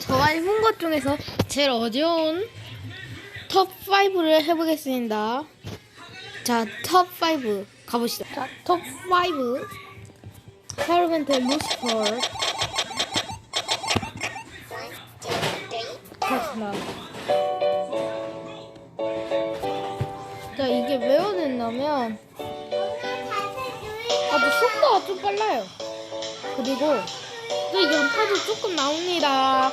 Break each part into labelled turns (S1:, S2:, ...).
S1: 저와 해본 것 중에서 제일 어려운 톱 5를 해보겠습니다. 자, 톱5 가보시죠. 자, 톱 5. 헤르벤트 루스퍼. 가시나. 자, 이게 왜 어딨냐면, 아주 속도가 좀 빨라요. 그리고 또 연타도 조금 나옵니다.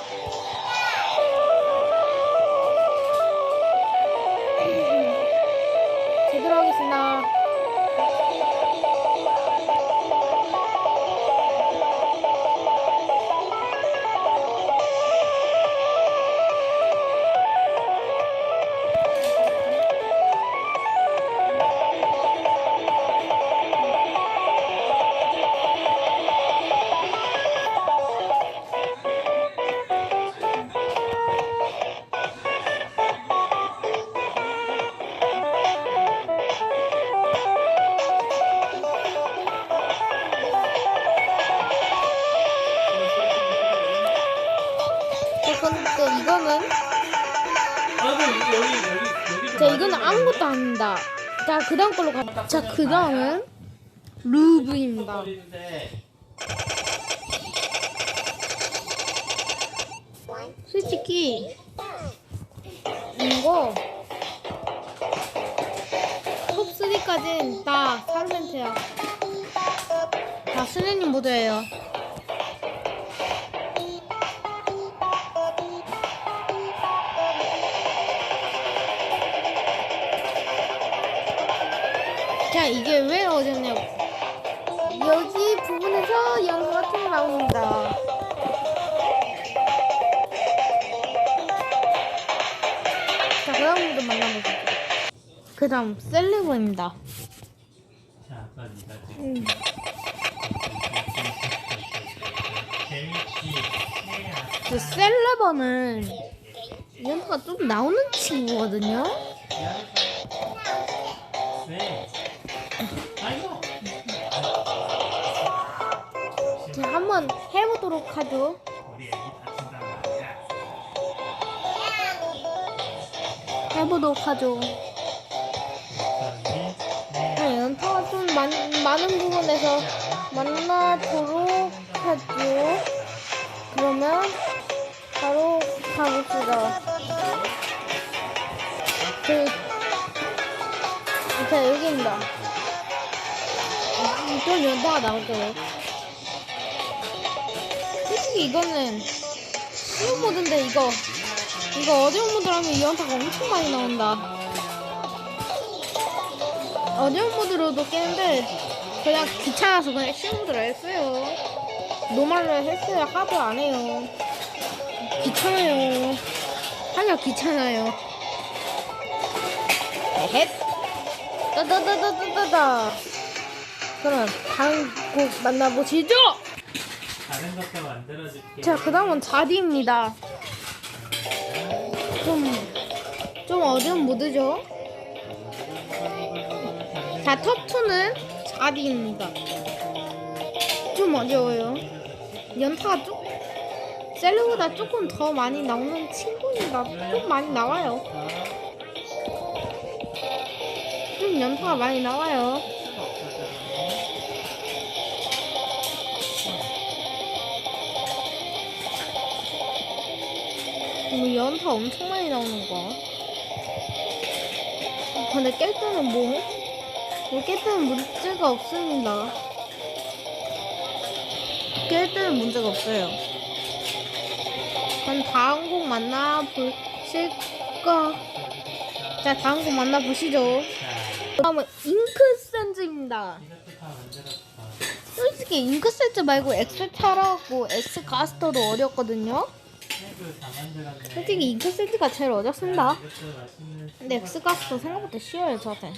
S1: 제대로 하겠습니다. 자 이거는 아무것도 아닙니다. 자 그다음 걸로 가. 자 그다음은 루브입니다. 솔직히 이거 톱 3까지는 다 사르멘트야. 다 스네님 모드예요. 자 이게 왜 어렵냐고 여기 부분에서 연수가 좀 나옵니다. 자, 그 다음부터 만나보시죠. 그 다음,
S2: 지금
S1: 음. 저 셀레버는 연타가 좀 나오는 친구거든요. 한번 해보도록 하죠. 해보도록 하죠.
S2: 네
S1: 자, 연타가 좀 많, 많은 부분에서 만나도록 하죠. 그러면 바로 가봅시다. 그, 자, 여기입니다. 이런 연타가 나올 거예요. 솔직히 이거는 쉬운 모드인데 이거 이거 어려운 모드라면 이 연타가 엄청 많이 나온다. 어려운 모드로도 깨는데 그냥 귀찮아서 그냥 쉬운 모드로 했어요. 노말로 했어요. 하도 안 해요. 귀찮아요. 하기가 귀찮아요. 헷. 따다다다다다다. 그럼 다음 곡 만나보시죠.
S2: 다른 것도 만들어줄게
S1: 자, 그 다음은 자디입니다. 좀, 좀 어려운 모드죠? 자, 톱2는 자디입니다. 좀 어려워요. 연타가 조, 셀르보다 조금 더 많이 나오는 친구입니다. 좀 많이 나와요. 좀 연타가 많이 나와요. 뭐 연타 엄청 많이 나오는 거. 근데 깰 때는 뭐? 뭐깰 때는 문제가 없습니다. 깰 때는 문제가 없어요. 그럼 다음 곡 만나보실까? 자, 다음 곡 만나보시죠.
S2: 자
S1: 다음은 잉크센즈입니다. 솔직히 잉크센즈 말고 엑스차라고 엑스가스터도 어렵거든요. 솔직히 잉크센즈가 제일 어렵습니다. 엑스가스터 생각보다 쉬워요, 저한테.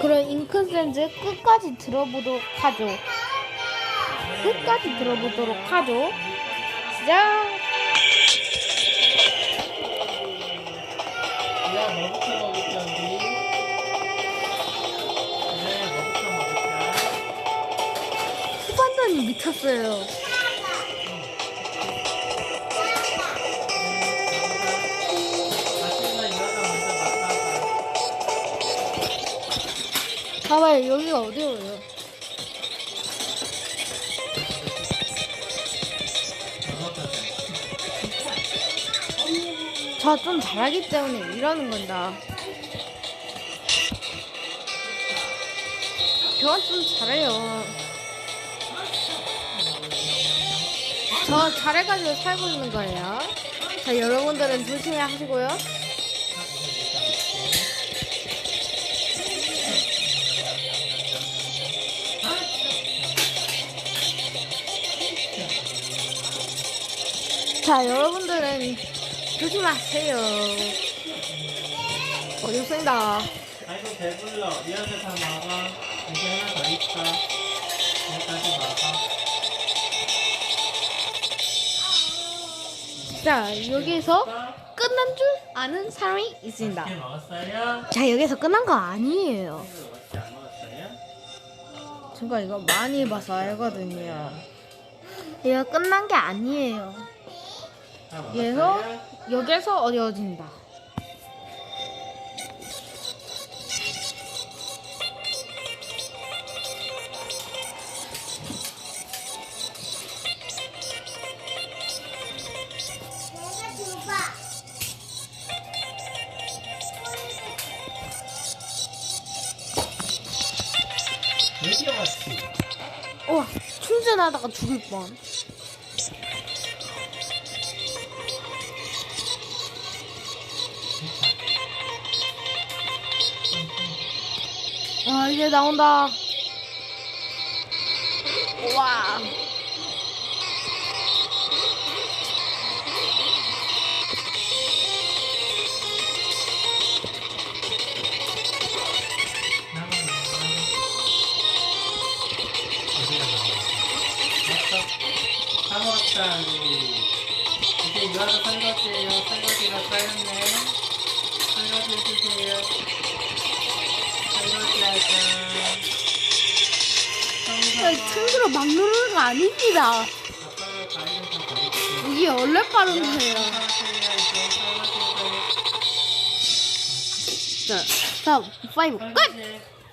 S1: 그럼 잉크센즈 끝까지 들어보도록 하죠. 끝까지 들어보도록 하죠. 시작! 슬라임 미쳤어요. 봐봐요, 여기가 어디예요? 저 좀 잘하기 때문에 이러는 건다. 저는 좀 잘해요. 저 잘해가지고 살고 있는 거예요. 자, 여러분들은 조심히 하시고요. 자, 여러분들은 조심하세요. 어렵습니다.
S2: 아이고 배불러. 이렇게 다 먹어. 이제 하나 더 있어.
S1: 자, 여기서
S2: 어?
S1: 끝난 줄 아는 사람이 있습니다. 자, 여기서 끝난 거 아니에요. 제가 이거 많이 봐서 알거든요. 이거 끝난 게 아니에요.
S2: 먹었어요?
S1: 여기서 어려워진다. 와, 충전하다가 죽을 뻔. 아, 이제 나온다. 와.
S2: 먹었다. 이제 유아도 설거지예요. 설거지가 쌓였네. 설거지 해주세요. 설거지 하자.
S1: 야, 참고로 막 누르는 거 아닙니다. 이게 원래 빠른 거예요. 자, 자, 파이브 끝!
S2: 끝!